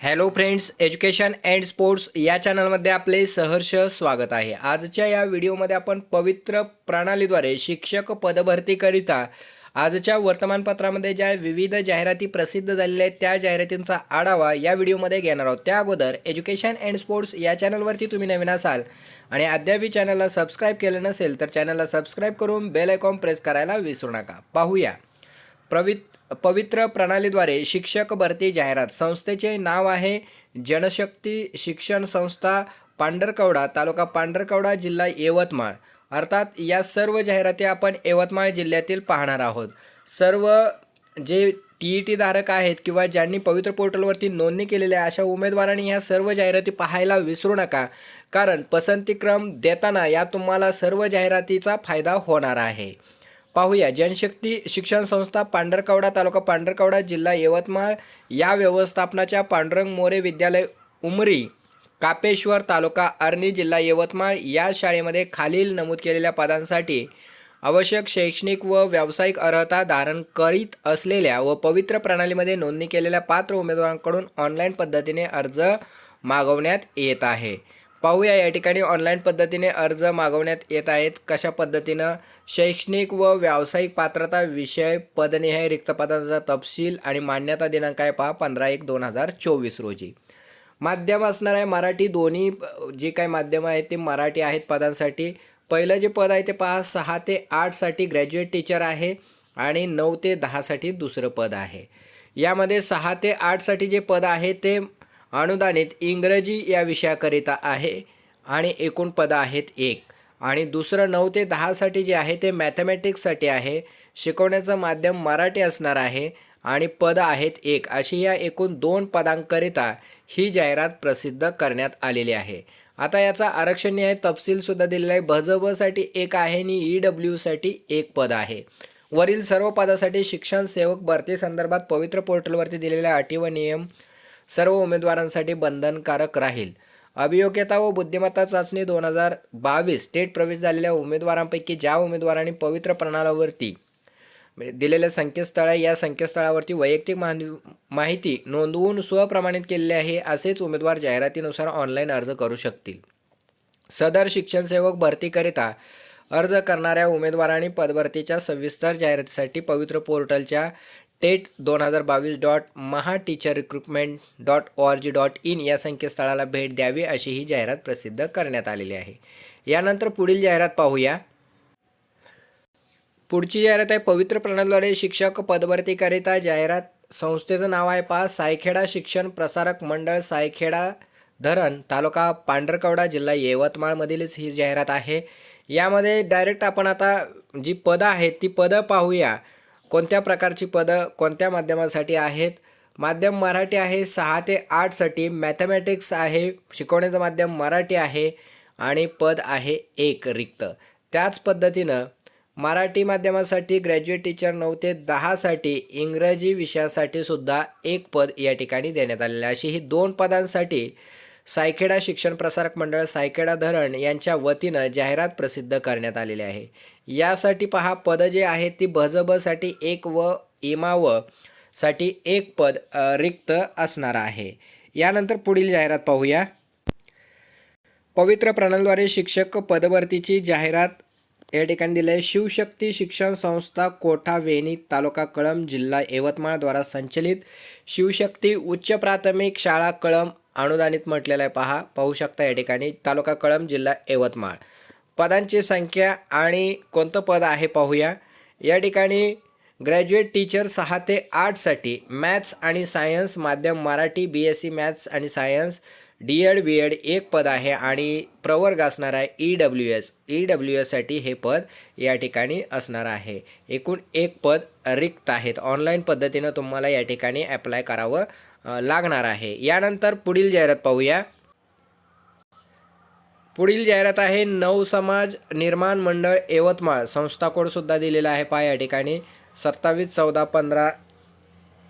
Hello friends education and sports या चॅनलमध्ये आपले सहर्ष स्वागत आहे. आजच्या या व्हिडिओमध्ये आपण पवित्र प्रणालीद्वारे शिक्षक पदभरतीकरिता आजच्या वर्तमानपत्रामध्ये ज्या विविध जाहिराती प्रसिद्ध झालेल्या आहेत त्या जाहिरातींचा आढावा या व्हिडिओमध्ये घेणार आहोत. त्या अगोदर एज्युकेशन अँड स्पोर्ट्स या चॅनलवरती तुम्ही नवीन असाल आणि अद्यापही चॅनलला सबस्क्राईब केलं नसेल तर चॅनलला सबस्क्राईब करून बेल आयकॉन प्रेस करायला विसरू नका. पाहूया. प्रवित पवित्र प्रणालीद्वारे शिक्षक भरती जाहिरात. संस्थेचे नाव आहे जनशक्ती शिक्षण संस्था पांढरकवडा तालुका पांढरकवडा जिल्हा यवतमाळ. अर्थात या सर्व जाहिराती आपण यवतमाळ जिल्ह्यातील पाहणार आहोत. सर्व जे टी ई टी धारक आहेत किंवा ज्यांनी पवित्र पोर्टलवरती नोंदणी केलेली आहे अशा उमेदवारांनी ह्या सर्व जाहिराती पाहायला विसरू नका. कारण पसंतीक्रम देताना या तुम्हाला सर्व जाहिरातीचा फायदा होणार आहे. पाहूया. जनशक्ती शिक्षण संस्था पांढरकवडा तालुका पांढरकवडा जिल्हा यवतमाळ. या व्यवस्थापनाच्या पांडुरंग मोरे विद्यालय उमरी कापेश्वर तालुका अर्नी जिल्हा यवतमाळ या शाळेमध्ये खालील नमूद केलेल्या पदांसाठी आवश्यक शैक्षणिक व व्यावसायिक अर्हता धारण करीत असलेल्या व पवित्र प्रणालीमध्ये नोंदणी केलेल्या पात्र उमेदवारांकडून ऑनलाईन पद्धतीने अर्ज मागवण्यात येत आहे. पाहूया या ठिकाणी ऑनलाईन पद्धतीने अर्ज मागवण्यात येत आहेत. कशा पद्धतीनं शैक्षणिक व व्यावसायिक पात्रता विषय पदनिहाय रिक्त पदांचा तपशील आणि मान्यता दिनांक आहे पहा पंधरा एक दोन हजार चोवीस रोजी. माध्यम असणार आहे मराठी. दोन्ही जी काही माध्यमं आहेत ते मराठी आहेत पदांसाठी. पहिलं जे पद आहे ते पहा सहा ते आठसाठी ग्रॅज्युएट टीचर आहे आणि नऊ ते दहासाठी दुसरं पद आहे. यामध्ये सहा ते आठसाठी जे पद आहे ते अनुदानित इंग्रजी या विषयाकरिता आहे आणि एकूण पदं आहेत एक. आणि दुसरं नऊ ते दहासाठी जे आहे ते मॅथमॅटिक्ससाठी आहे. शिकवण्याचं माध्यम मराठी असणार आहे आणि पदं आहेत एक अशी या एकूण दोन पदांकरिता ही जाहिरात प्रसिद्ध करण्यात आलेली आहे. आता याचा आरक्षणीय तपशीलसुद्धा दिलेला आहे. भजबसाठी एक आहे आणि ई डब्ल्यूसाठी एक पद आहे. वरील सर्व पदासाठी शिक्षण सेवक भरती संदर्भात पवित्र पोर्टलवरती दिलेल्या अटी व नियम सर्व उमेदवारांसाठी बंधनकारक राहील. अभियोग्यता व बुद्धिमत्ता चाचणी दोन हजार बावीस स्टेट प्रवेश झालेल्या उमेदवारांपैकी ज्या उमेदवारांनी पवित्र प्रणालावरती दिलेल्या संकेतस्थळ आहे या संकेतस्थळावरती वैयक्तिक मान- माहिती नोंदवून स्वप्रमाणित केलेली आहे असेच उमेदवार जाहिरातीनुसार ऑनलाईन अर्ज करू शकतील. सदर शिक्षणसेवक भरतीकरिता अर्ज करणाऱ्या उमेदवारांनी पदभरतीच्या सविस्तर जाहिरातीसाठी पवित्र पोर्टलच्या टेट दोन हजार बावीस dot Maha teacher recruitment dot O R G dot in या संकेतस्थळाला भेट द्यावी अशी ही जाहिरात प्रसिद्ध करण्यात आलेली आहे. यानंतर पुढील जाहिरात पाहूया. पुढची जाहिरात आहे पवित्र प्रणालीद्वारे शिक्षक पदभरतीकरिता जाहिरात. संस्थेचं नाव आहे पा. सायखेडा शिक्षण प्रसारक मंडळ सायखेडा धरण तालुका पांढरकवडा जिल्हा यवतमाळमधीलच ही जाहिरात आहे. यामध्ये डायरेक्ट आपण आता जी पदं आहेत ती पदं पाहूया. कोणत्या प्रकारची पदं कोणत्या माध्यमासाठी आहेत? माध्यम मराठी आहे सहा ते आठसाठी मॅथमॅटिक्स आहे शिकवण्याचं माध्यम मराठी आहे आणि पद आहे एक रिक्त. त्याच पद्धतीनं मराठी माध्यमासाठी ग्रॅज्युएट टीचर नऊ ते दहासाठी इंग्रजी विषयासाठी सुद्धा एक पद या ठिकाणी देण्यात आलेलं आहे. अशी ही दोन पदांसाठी सायखेडा शिक्षण प्रसारक मंडळ सायखेडा धरण यांच्या वतीनं जाहिरात प्रसिद्ध करण्यात आलेली आहे. यासाठी पहा पदं जे आहेत ती भजबसाठी एक व इमावसाठी एक पद रिक्त असणार आहे. यानंतर पुढील जाहिरात पाहूया. पवित्र प्रणालीद्वारे शिक्षक पदभरतीची जाहिरात या ठिकाणी दिली आहे. शिवशक्ती शिक्षण संस्था कोठा वेणी तालुका कळंब जिल्हा यवतमाळद्वारा संचलित. शिवशक्ती उच्च प्राथमिक शाळा कळंब अनुदानित म्हटलेलं आहे पहा. पाहू शकता या ठिकाणी. तालुका कळंब जिल्हा यवतमाळ. पदांची संख्या आणि कोणतं पद आहे पाहूया. या ठिकाणी ग्रॅज्युएट टीचर सहा ते आठसाठी मॅथ्स आणि सायन्स माध्यम Marathi B S C maths आणि science D Ed B Ed एक पद आहे आणि प्रवर्ग असणार आहे E W S E W एससाठी हे पद या ठिकाणी असणार आहे. एकूण एक पद रिक्त आहेत. ऑनलाईन पद्धतीनं तुम्हाला या ठिकाणी ॲप्लाय करावं लागणार आहे. यानंतर पुढील जाहिरात पाहूया. पुढील जाहिरात आहे नव समाज निर्माण मंडळ यवतमाळ. संस्था कोडसुद्धा दिलेला आहे पहा या ठिकाणी. सत्तावीस चौदा पंधरा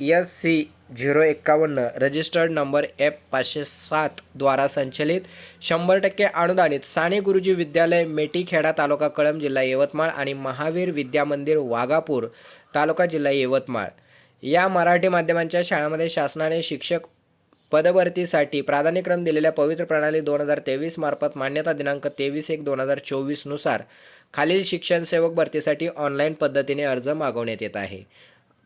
एस सी झिरो एक्कावन्न. रजिस्टर्ड नंबर एफ पाचशे सात द्वारा संचलित. शंभर टक्के अनुदानित. साने गुरुजी विद्यालय मेटीखेडा तालुका कळंब जिल्हा यवतमाळ आणि महावीर विद्या मंदिर वाघापूर तालुका जिल्हा यवतमाळ. या मराठी माध्यमांच्या शाळांमध्ये शासनाने शिक्षक पदभरतीसाठी प्राधान्यक्रम दिलेल्या पवित्र प्रणाली दोन हजार तेवीस मार्फत मान्यता दिनांक तेवीस एक दोन हजार चोवीसनुसार खालील शिक्षण सेवक भरतीसाठी ऑनलाईन पद्धतीने अर्ज मागवण्यात येत आहे.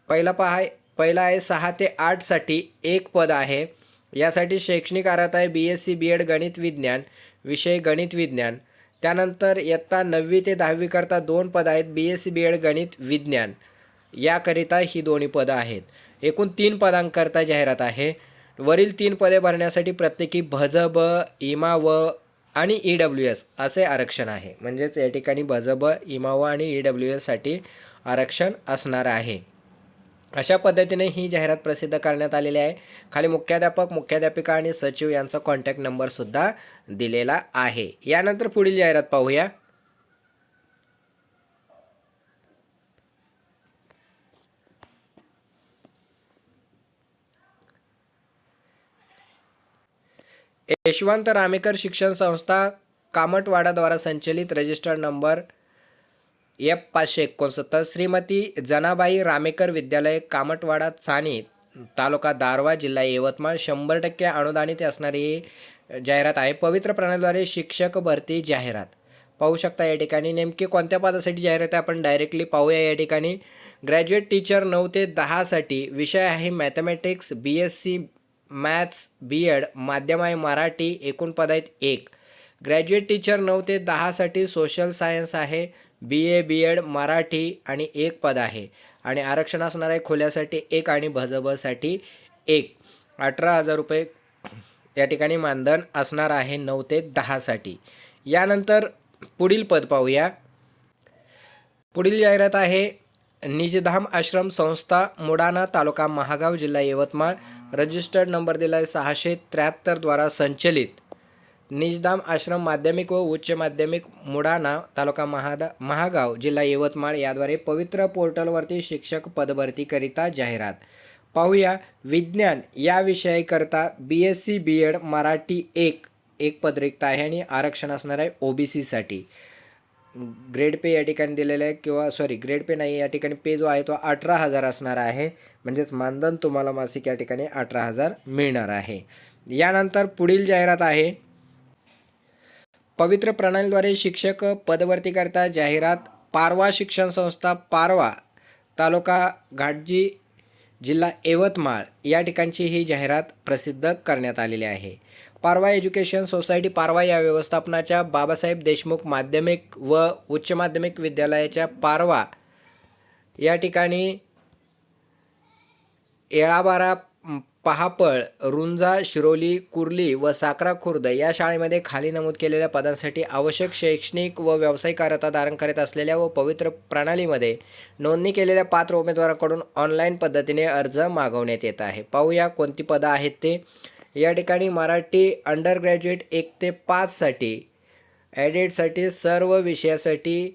पहिला पहा पहिला आहे सहा ते आठसाठी एक पद आहे. यासाठी शैक्षणिक अर्हता आहे B S C B Ed गणित विज्ञान विषय गणित विज्ञान. त्यानंतर इयत्ता नववी ते दहावीकरता दोन पद आहेत B S C B Ed गणित विज्ञान. याकरिता ही दोन्ही पदं आहेत. एकूण तीन पदांकरता जाहिरात आहे. वरील तीन पदे भरण्यासाठी प्रत्येकी भजब इमा व आणि ई डब्ल्यू एस असे आरक्षण आहे. म्हणजेच या ठिकाणी भजब इमा व आणि ई डब्ल्यू एससाठी आरक्षण असणार आहे. अशा पद्धतीने ही जाहिरात प्रसिद्ध करण्यात आलेली आहे. खाली मुख्याध्यापक मुख्याध्यापिका आणि सचिव यांचा कॉन्टॅक्ट नंबरसुद्धा दिलेला आहे. यानंतर पुढील जाहिरात पाहूया. यशवंत रामेकर शिक्षण संस्था कामटवाडाद्वारा संचलित रजिस्टर्ड नंबर एफ पाचशे एकोणसत्तर श्रीमती जनाबाई रामेकर विद्यालय कामटवाडा चाणी तालुका दारवा जिल्हा यवतमाळ. शंभर टक्के अनुदानित असणारी ही जाहिरात आहे. पवित्र प्रणालीद्वारे शिक्षक भरती जाहिरात. पाहू शकता या ठिकाणी नेमकी कोणत्या पदासाठी जाहिरात आहे? आपण डायरेक्टली पाहूया या ठिकाणी. ग्रॅज्युएट टीचर नऊ ते दहासाठी विषय आहे mathematics B S C maths B Ed माध्यम आहे मराठी एकूण पद आहेत एक. ग्रॅज्युएट टीचर नऊ ते दहासाठी सोशल सायन्स आहे बी ए बी एड मराठी आणि एक पद आहे. आणि आरक्षण असणार आहे खोल्यासाठी एक आणि भजबसाठी एक. अठरा हजार रुपये या ठिकाणी मानधन असणार आहे नऊ ते दहासाठी. यानंतर पुढील पद पाहूया. पुढील जाहिरात आहे निजधाम आश्रम संस्था मुडाना तालुका महागाव जिल्हा यवतमाळ. रजिस्टर्ड नंबर दिला आहे सहाशे त्र्याहत्तरद्वारा संचलित. निजदाम आश्रम माध्यमिक व उच्च माध्यमिक मुडाना तालुका महादा महागाव जिल्हा यवतमाळ याद्वारे पवित्र पोर्टलवरती शिक्षक पदभरतीकरिता जाहिरात. पाहूया विज्ञान या विषयाकरता B S C B Ed Marathi एक एक पदरिक्त आहे आणि आरक्षण असणार आहे ओ बी सीसाठी ग्रेड पे या ठिकाणी दिलेलं आहे किंवा सॉरी ग्रेड पे नाही या ठिकाणी पे जो आहे तो अठरा हजार असणार आहे. म्हणजेच मानधन तुम्हाला मासिक या ठिकाणी अठरा हजार मिळणार आहे. यानंतर पुढील जाहिरात आहे. पवित्र प्रणालीद्वारे शिक्षक पदवर्तीकरता जाहिरात पारवा शिक्षण संस्था पारवा तालुका घाटजी जिल्हा यवतमाळ या ठिकाणची ही जाहिरात प्रसिद्ध करण्यात आलेली आहे. पारवा एज्युकेशन सोसायटी पारवा या व्यवस्थापनाच्या बाबासाहेब देशमुख माध्यमिक व उच्च माध्यमिक विद्यालयाच्या पारवा या ठिकाणी येळाबारा पहापळ रुंजा शिरोली कुर्ली व साकरा खुर्द या शाळेमध्ये खाली नमूद केलेल्या पदांसाठी आवश्यक शैक्षणिक व व्यावसायिक अर्हता धारण करीत असलेल्या व पवित्र प्रणालीमध्ये नोंदणी केलेल्या पात्र उमेदवाराकडून ऑनलाईन पद्धतीने अर्ज मागवण्यात येत आहे. पाहूया कोणती पदं आहेत ते. या ठिकाणी मराठी अंडर ग्रॅज्युएट एक ते पाचसाठी ॲडेडसाठी सर्व विषयासाठी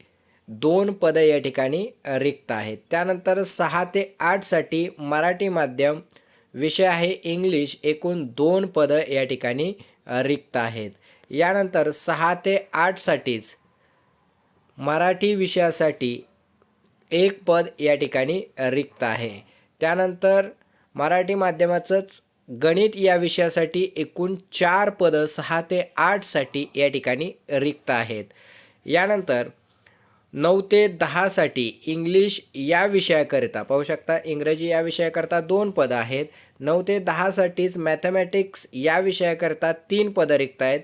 दोन पदं या ठिकाणी रिक्त आहेत. त्यानंतर सहा ते आठसाठी मराठी माध्यम विषय आहे इंग्लिश एकूण दोन पदं या ठिकाणी रिक्त आहेत. यानंतर सहा ते आठसाठीच मराठी विषयासाठी एक पद या ठिकाणी रिक्त आहे. त्यानंतर मराठी माध्यमाचंच गणित या विषयासाठी एकूण चार पदं सहा ते आठसाठी या ठिकाणी रिक्त आहेत. यानंतर नऊ ते दहासाठी इंग्लिश या विषयाकरिता पाहू शकता इंग्रजी या विषयाकरता दोन पदं आहेत. नऊ ते दहासाठीच मॅथमॅटिक्स या विषयाकरता तीन पदं रिक्त आहेत.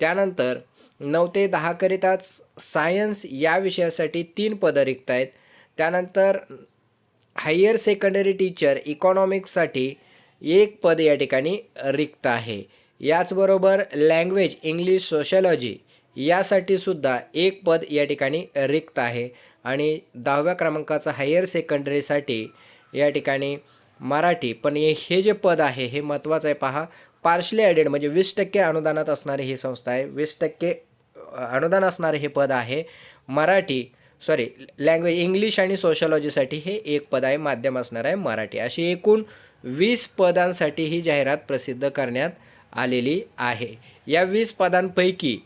त्यानंतर नऊ ते दहाकरिताच सायन्स या विषयासाठी तीन पदं रिक्त आहेत. त्यानंतर हायर सेकंडरी टीचर इकॉनॉमिक्ससाठी एक पद या ठिकाणी रिक्त आहे. याचबरोबर लँग्वेज इंग्लिश सोशलॉजी यासाठी सुद्धा एक पद या ठिकाणी रिक्त आहे. आणि दहाव्या क्रमांकाचं हायर सेकंडरीसाठी या ठिकाणी मराठी पण हे हे जे पद आहे हे महत्त्वाचं आहे पहा. पार्शली ॲडेड म्हणजे वीस टक्के अनुदानात असणारी ही संस्था आहे. वीस टक्के अनुदान असणारे हे पद आहे. मराठी सॉरी लँग्वेज इंग्लिश आणि सोशलॉजीसाठी हे एक पद आहे. माध्यम असणार आहे मराठी. अशी एकूण वीस पदांसाठी ही जाहिरात प्रसिद्ध करण्यात आलेली आहे. या वीस पदांपैकी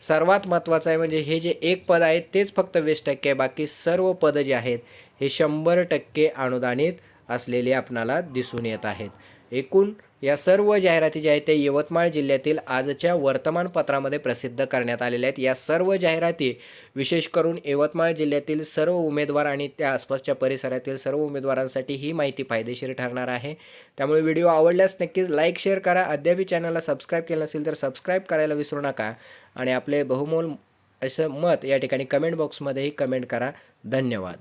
सर्वात महत्त्वाचं आहे म्हणजे हे जे एक पद आहे तेच फक्त वीस टक्के आहे बाकी सर्व पदं जे आहेत हे शंभर टक्के अनुदानित असलेले आपणाला दिसून येत आहेत. एकूण या सर्व जाहिराती ज्या आहेत त्या यवतमाळ जिल्ह्यातील आजच्या वर्तमानपत्रामध्ये प्रसिद्ध करण्यात आलेल्या आहेत. या सर्व जाहिराती विशेष करून यवतमाळ जिल्ह्यातील सर्व उमेदवार आणि त्या आसपासच्या परिसरातील सर्व उमेदवारांसाठी ही माहिती फायदेशीर ठरणार आहे. त्यामुळे व्हिडिओ आवडल्यास नक्कीच लाईक शेअर करा. अद्यापी चॅनलला सबस्क्राईब केलं नसेल तर सबस्क्राईब करायला विसरू नका. आणि आपले बहुमोल असं मत या ठिकाणी कमेंट बॉक्समध्येही कमेंट करा. धन्यवाद.